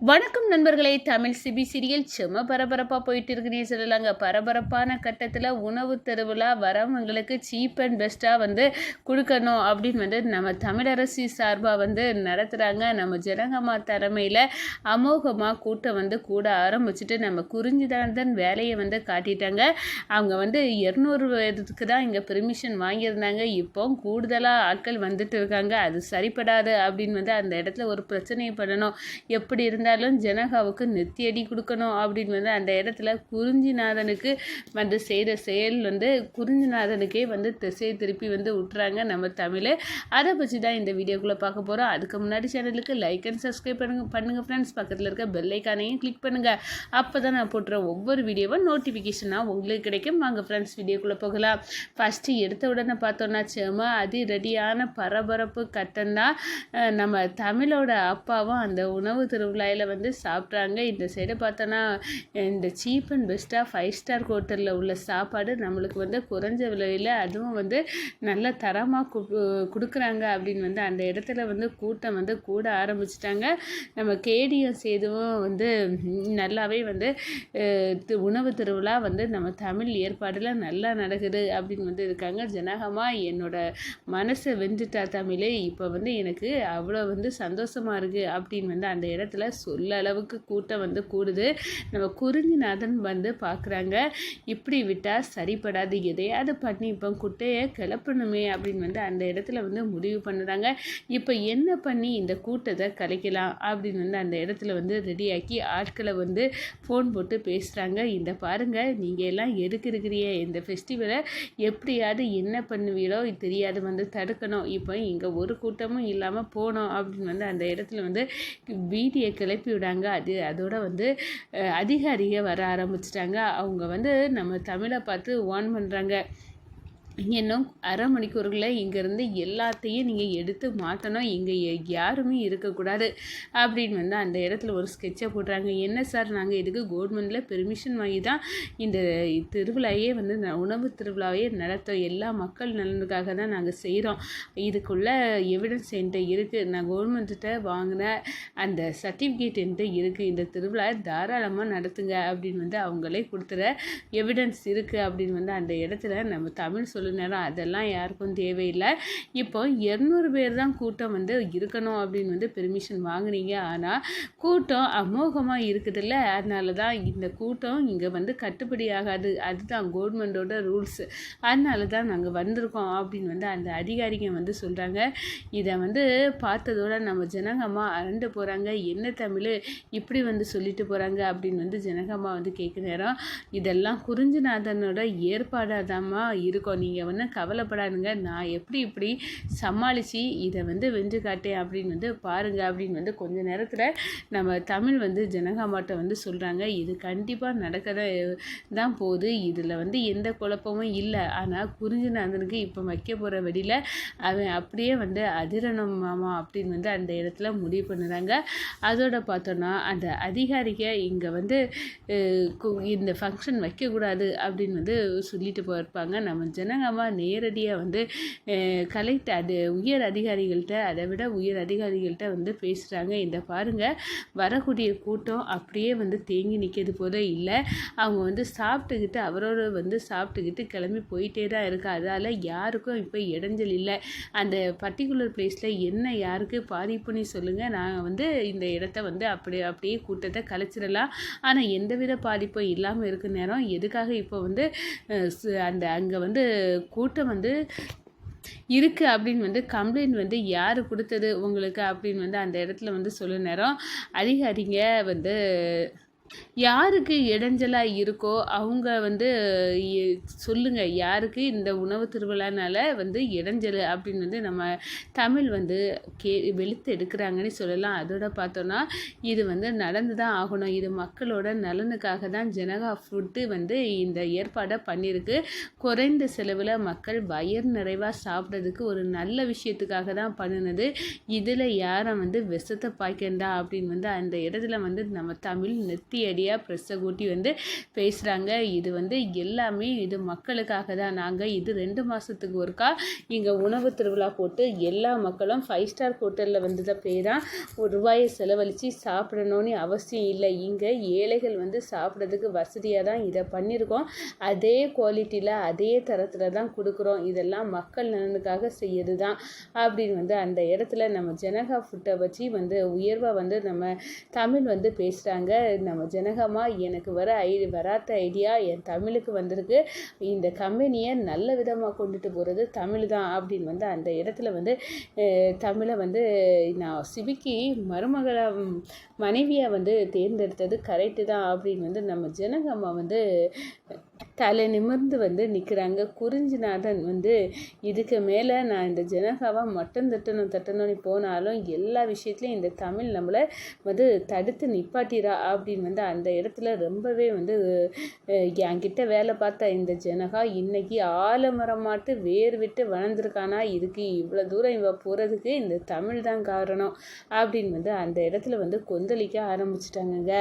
வணக்கம் நண்பர்களே. Tamil CP serial செம்ம பரபரப்பாக போயிட்டு இருக்குன்னு சொல்லலாங்க. பரபரப்பான கட்டத்தில் உணவு திருவிழா வரவங்களுக்கு சீப் அண்ட் பெஸ்ட்டாக வந்து கொடுக்கணும் அப்படின்னு வந்து நம்ம தமிழரசி சார்பாக வந்து நடத்துகிறாங்க நம்ம ஜனகம்மா தலைமையில் அமோகமாக கூட்டம் வந்து கூட ஆரம்பிச்சுட்டு நம்ம குறிஞ்சிதானதன் வேலையை வந்து காட்டிட்டாங்க. அவங்க வந்து இரநூறு இதுக்கு தான் இங்கே பெர்மிஷன் வாங்கியிருந்தாங்க. இப்போ கூடுதலாக ஆட்கள் வந்துட்டு இருக்காங்க. அது சரிப்படாது அப்படின்னு வந்து அந்த இடத்துல ஒரு பிரச்சனையை பண்ணணும். எப்படி இருந்தால் இருந்தாலும் ஜனகாவுக்கு நெத்தியடி கொடுக்கணும் அப்படின்னு வந்து அந்த இடத்துல குறிஞ்சிநாதனுக்கு வந்து செய்கிற செயல் வந்து குறிஞ்சிநாதனுக்கே வந்து திசை திருப்பி வந்து விட்டுறாங்க நம்ம தமிழ். அதை பற்றி தான் இந்த வீடியோக்குள்ளே பார்க்க போகிறோம் அதுக்கு முன்னாடி சேனலுக்கு லைக் அண்ட் சப்ஸ்கிரைப் பண்ணுங்க பண்ணுங்கள் ஃப்ரெண்ட்ஸ் பக்கத்தில் இருக்க பெல்லைக்கானையும் கிளிக் பண்ணுங்கள் அப்போ தான் நான் போட்டுற ஒவ்வொரு வீடியோவும் நோட்டிஃபிகேஷனாக உங்களுக்கு கிடைக்கும். வாங்க ஃப்ரெண்ட்ஸ் வீடியோக்குள்ளே போகலாம். ஃபஸ்ட்டு எடுத்த உடனே பார்த்தோன்னா சேமா அதி ரெடியான பரபரப்பு கட்டம் தான் நம்ம தமிழோட அப்பாவும் அந்த உணவு திருவிழாவில் கடையில் வந்து சாப்பிட்றாங்க. இந்த சைடு பார்த்தோன்னா இந்த சீப் அண்ட் பெஸ்ட்டாக ஃபைவ் ஸ்டார் ஹோட்டலில் உள்ள சாப்பாடு நம்மளுக்கு வந்து குறைஞ்ச விலையில் அதுவும் வந்து நல்ல தரமாக கொடுக்குறாங்க அப்படின்னு வந்து அந்த இடத்துல வந்து கூட்டம் வந்து கூட ஆரம்பிச்சிட்டாங்க. நம்ம கேடிஎம் சேதுவும் வந்து நல்லாவே வந்து உணவு திருவிழா வந்து நம்ம தமிழ் ஏற்பாடில் நல்லா நடக்குது அப்படின்னு வந்து இருக்காங்க. ஜனகமாக என்னோட மனசை வெந்துட்டா தமிழே இப்போ வந்து எனக்கு அவ்வளோ வந்து சந்தோஷமாக இருக்குது அப்படின்னு வந்து அந்த இடத்துல சொல்ல அளவுக்கு கூட்டம் வந்து கூடுது. நம்ம குறிஞ்சிநாதன் வந்து பார்க்குறாங்க இப்படி விட்டால் சரிப்படாது. எதையாவது பண்ணி இப்போ குட்டையை கிளப்பணுமே அப்படின்னு வந்து அந்த இடத்துல வந்து முடிவு பண்ணுறாங்க. இப்போ என்ன பண்ணி இந்த கூட்டத்தை கலைக்கலாம்? அப்படின்னு வந்து அந்த இடத்துல வந்து ரெடியாக்கி ஆட்களை வந்து ஃபோன் போட்டு பேசுகிறாங்க இந்த பாருங்கள் நீங்கள் எல்லாம் எதுக்கு இந்த ஃபெஸ்டிவலை எப்படியாவது என்ன பண்ணுவீங்களோ தெரியாது. வந்து தடுக்கணும். இப்போ இங்கே ஒரு கூட்டமும் இல்லாமல் போனோம். அப்படின்னு வந்து அந்த இடத்துல வந்து வீடியோ கிளப்பி விடாங்க. அது அதோட வந்து அதிகாரிக வர ஆரம்பிச்சிட்டாங்க. அவங்க வந்து நம்ம தமிழை பார்த்து வார்ன் பண்ணுறாங்க இன்னும் அரை மணிக்கூறுக்குள்ளே இங்கேருந்து எல்லாத்தையும் நீங்கள் எடுத்து மாற்றணும் இங்கே யாருமே இருக்கக்கூடாது அப்படின்னு வந்து அந்த இடத்துல ஒரு ஸ்கெட்சை போடுறாங்க. என்ன சார் நாங்கள் இதுக்கு கவர்மெண்ட்டில் பெர்மிஷன் வாங்கி தான் இந்த திருவிழாவே வந்து உணவு திருவிழாவையே நடத்தோம் எல்லா மக்கள் நலனுக்காக தான் நாங்கள் செய்கிறோம் இதுக்குள்ளே எவிடன்ஸ் என்கிட்ட இருக்குது நான் கவர்மெண்ட்டிட்ட வாங்கின அந்த சர்டிஃபிகேட் என்கிட்ட இருக்குது இந்த திருவிழா தாராளமாக நடத்துங்க அப்படின்னு வந்து அவங்களே கொடுத்துற எவிடன்ஸ் இருக்குது அப்படின்னு வந்து அந்த இடத்துல நம்ம தமிழ் சொல்ல சொல்லு நேரம் அதெல்லாம் யாருக்கும் தேவையில்லை. இப்போ இரநூறு பேர் தான் கூட்டம் வந்து இருக்கணும் அப்படின்னு வந்து பெர்மிஷன் வாங்கினீங்க. ஆனால் கூட்டம் அமோகமாக இருக்குதுல்ல. அதனால தான் இந்த கூட்டம் இங்கே வந்து கட்டுப்படி ஆகாது. அதுதான் கவர்மெண்டோட ரூல்ஸ் அதனால தான் நாங்கள் வந்திருக்கோம் அப்படின்னு வந்து அந்த அதிகாரிங்க வந்து சொல்கிறாங்க இதை வந்து பார்த்ததோட நம்ம ஜனகம்மா அரண்டு போகிறாங்க என்ன தமிழ் இப்படி வந்து சொல்லிட்டு போகிறாங்க அப்படின்னு வந்து ஜனகம்மா வந்து கேட்குற நேரம் இதெல்லாம் குறிஞ்சிநாதனோட ஏற்பாடாக தாம்மா இருக்கோம். நீங்கள் நீங்கள் வந்து கவலைப்படாதுங்க. நான் எப்படி இப்படி சமாளித்து இதை வந்து வென்று காட்டேன் அப்படின்னு வந்து பாருங்கள் அப்படின்னு வந்து கொஞ்ச நேரத்தில் நம்ம தமிழ் வந்து ஜனகாமாட்ட வந்து சொல்கிறாங்க இது கண்டிப்பாக நடக்க தான் போகுது. இதில் வந்து எந்த குழப்பமும் இல்லை. ஆனால் குறிஞ்சிநாதனுக்கு இப்போ வைக்க போகிற வெளியில் அவன் அப்படியே வந்து அதிரணம் மாமா அப்படின்னு வந்து அந்த இடத்துல முடிவு பண்ணுறாங்க. அதோட பார்த்தோன்னா அந்த அதிகாரிக இங்கே வந்து இந்த ஃபங்க்ஷன் வைக்கக்கூடாது அப்படின்னு வந்து சொல்லிட்டு போயிருப்பாங்க. நம்ம ஜனங்க மூலமாக நேரடியாக வந்து கலெக்டர் அது உயர் அதிகாரிகள்கிட்ட அதை விட உயர் அதிகாரிகள்கிட்ட வந்து பேசுகிறாங்க இந்த பாருங்கள் வரக்கூடிய கூட்டம் அப்படியே வந்து தேங்கி நிற்கிறது போல இல்லை. அவங்க வந்து சாப்பிட்டுக்கிட்டு அவரோட வந்து சாப்பிட்டுக்கிட்டு கிளம்பி போயிட்டே தான் இருக்கு. அதால் யாருக்கும் இப்போ இடைஞ்சல் இல்லை. அந்த பர்டிகுலர் பிளேஸில் என்ன யாருக்கு பாதிப்புன்னு சொல்லுங்கள் நான் வந்து இந்த இடத்த வந்து அப்படி அப்படியே கூட்டத்தை கலைச்சிடலாம். ஆனால் எந்தவித பாதிப்பும் இல்லாமல் இருக்க நேரம். எதுக்காக இப்போ வந்து அந்த அங்கே வந்து கூட்டம் வந்து இருக்குது அப்படின்னு வந்து கம்ப்ளைண்ட் வந்து யார் கொடுத்தது உங்களுக்கு அப்படின்னு வந்து அந்த இடத்துல வந்து சொல்ல நேரம் அதிகாரிங்க வந்து யாருக்கு இடைஞ்சலாக இருக்கோ அவங்க வந்து சொல்லுங்கள் யாருக்கு இந்த உணவு திருவிழானால வந்து இடைஞ்சல் அப்படின்னு வந்து நம்ம தமிழ் வந்து கே வெளுத்து எடுக்கிறாங்கன்னு சொல்லலாம். அதோட பார்த்தோன்னா இது வந்து நடந்து தான் ஆகணும். இது மக்களோட நலனுக்காக தான் ஜனகா ஃபுட்டு வந்து இந்த ஏற்பாடை பண்ணியிருக்கு. குறைந்த செலவில் மக்கள் வயர் நிறைவாக சாப்பிட்றதுக்கு ஒரு நல்ல விஷயத்துக்காக தான் பண்ணினது. இதில் யாரை வந்து விஷத்தை பாய்க்கண்டா அப்படின்னு வந்து அந்த இடத்துல வந்து நம்ம தமிழ் நெத்தி குட்டி அடியாக ப்ரெஸ்ஸை கூட்டி வந்து பேசுகிறாங்க இது வந்து எல்லாமே இது மக்களுக்காக தான். நாங்கள் இது ரெண்டு மாதத்துக்கு ஒருக்கா இங்கே உணவு திருவிழா போட்டு எல்லா மக்களும் ஃபைவ் ஸ்டார் ஹோட்டலில் வந்ததை போய் தான் ஒரு ரூபாயை செலவழித்து சாப்பிடணும்னு அவசியம் இல்லை. இங்கே ஏழைகள் வந்து சாப்பிட்றதுக்கு வசதியாக தான் இதை பண்ணியிருக்கோம் அதே குவாலிட்டியில் அதே தரத்தில் தான் கொடுக்குறோம். இதெல்லாம் மக்கள் நலனுக்காக செய்யறது தான். அப்படின்னு வந்து அந்த இடத்துல நம்ம ஜனகா ஃபுட்டை வச்சு வந்து உயர்வாக வந்து நம்ம தமிழ் வந்து பேசுகிறாங்க நம்ம ஜனகமாக எனக்கு வர ஐ வராத ஐடியா என் தமிழுக்கு வந்திருக்கு. இந்த கம்பெனியை நல்ல விதமாக கொண்டுட்டு போகிறது தமிழ் தான் அப்படின்னு வந்து அந்த இடத்துல வந்து தமிழை வந்து நான் சிவிக்கி மருமகளை மனைவியை வந்து தேர்ந்தெடுத்தது கரெக்டு தான் அப்படின்னு வந்து நம்ம ஜனகம்மா வந்து தலை நிமிர்ந்து வந்து நிற்கிறாங்க குறிஞ்சிநாதன் வந்து இதுக்கு மேலே நான் இந்த ஜனகாவை மட்டும் தட்டணும் தட்டணும்னு போனாலும் எல்லா விஷயத்துலையும் இந்த தமிழ் நம்மளை வந்து தடுத்து நிப்பாட்டிரா அப்படின்னு வந்து அந்த இடத்துல ரொம்பவே வந்து என்கிட்ட வேலை பார்த்த இந்த ஜனகா இன்னைக்கு ஆலமரமாட்டு வேர் விட்டு வளர்ந்துருக்கானா? இதுக்கு இவ்வளோ தூரம் இவ போகிறதுக்கு இந்த தமிழ் தான் காரணம் அப்படின்னு வந்து அந்த இடத்துல வந்து கொந்தளிக்க ஆரம்பிச்சிட்டாங்கங்க.